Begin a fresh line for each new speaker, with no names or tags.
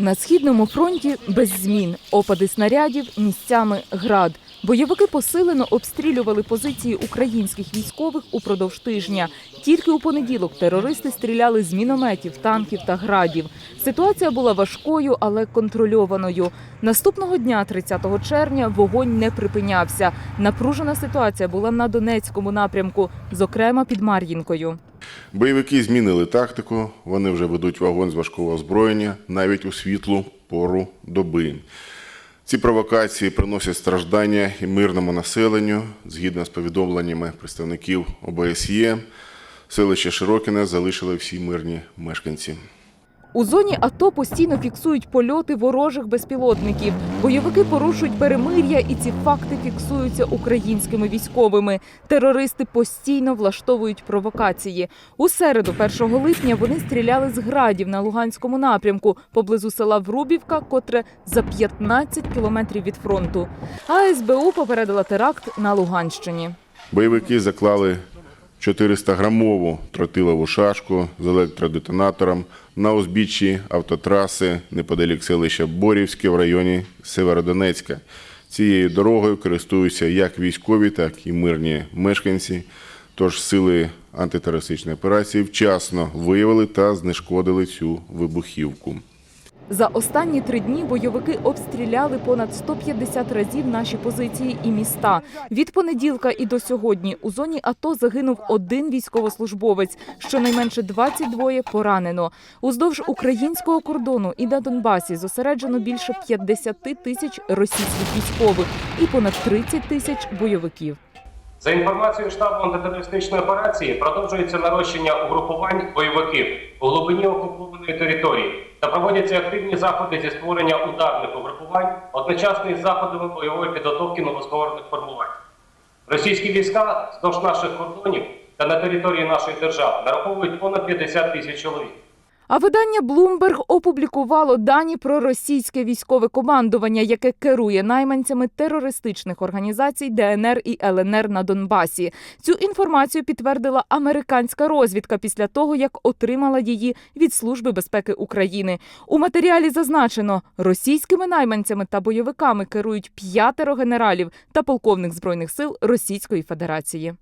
На східному фронті без змін опади снарядів, місцями град. Бойовики посилено обстрілювали позиції українських військових упродовж тижня. Тільки у понеділок терористи стріляли з мінометів, танків та градів. Ситуація була важкою, але контрольованою. Наступного дня, 30 червня, вогонь не припинявся. Напружена ситуація була на Донецькому напрямку, зокрема під Мар'їнкою.
Бойовики змінили тактику, вони вже ведуть вогонь з важкого озброєння навіть у світлу пору доби. Ці провокації приносять страждання і мирному населенню. Згідно з повідомленнями представників ОБСЄ, селище Широкіне залишили всі мирні мешканці.
У зоні АТО постійно фіксують польоти ворожих безпілотників. Бойовики порушують перемир'я, і ці факти фіксуються українськими військовими. Терористи постійно влаштовують провокації. У середу, 1 липня, вони стріляли з градів на Луганському напрямку поблизу села Врубівка, котре за 15 кілометрів від фронту. А СБУ попередила теракт на Луганщині.
Бойовики заклали 400-грамову тротилову шашку з електродетонатором на узбіччі автотраси неподалік селища Борівське в районі Северодонецька. Цією дорогою користуються як військові, так і мирні мешканці. Тож сили антитерористичної операції вчасно виявили та знешкодили цю вибухівку.
За останні три дні бойовики обстріляли понад 150 разів наші позиції і міста. Від понеділка і до сьогодні у зоні АТО загинув один військовослужбовець. Щонайменше 22 поранено. Уздовж українського кордону і на Донбасі зосереджено більше 50 тисяч російських військових і понад 30 тисяч бойовиків.
За інформацією штабу антитерористичної операції, продовжується нарощення угрупувань бойовиків у глибині окупованої території та проводяться активні заходи зі створення ударних угрупувань одночасно із заходами бойової підготовки новостворених формувань. Російські війська вздовж наших кордонів та на території нашої держави нараховують понад 50 тисяч чоловік.
А видання Bloomberg опублікувало дані про російське військове командування, яке керує найманцями терористичних організацій ДНР і ЛНР на Донбасі. Цю інформацію підтвердила американська розвідка після того, як отримала її від Служби безпеки України. У матеріалі зазначено, російськими найманцями та бойовиками керують п'ятеро генералів та полковник збройних сил Російської Федерації.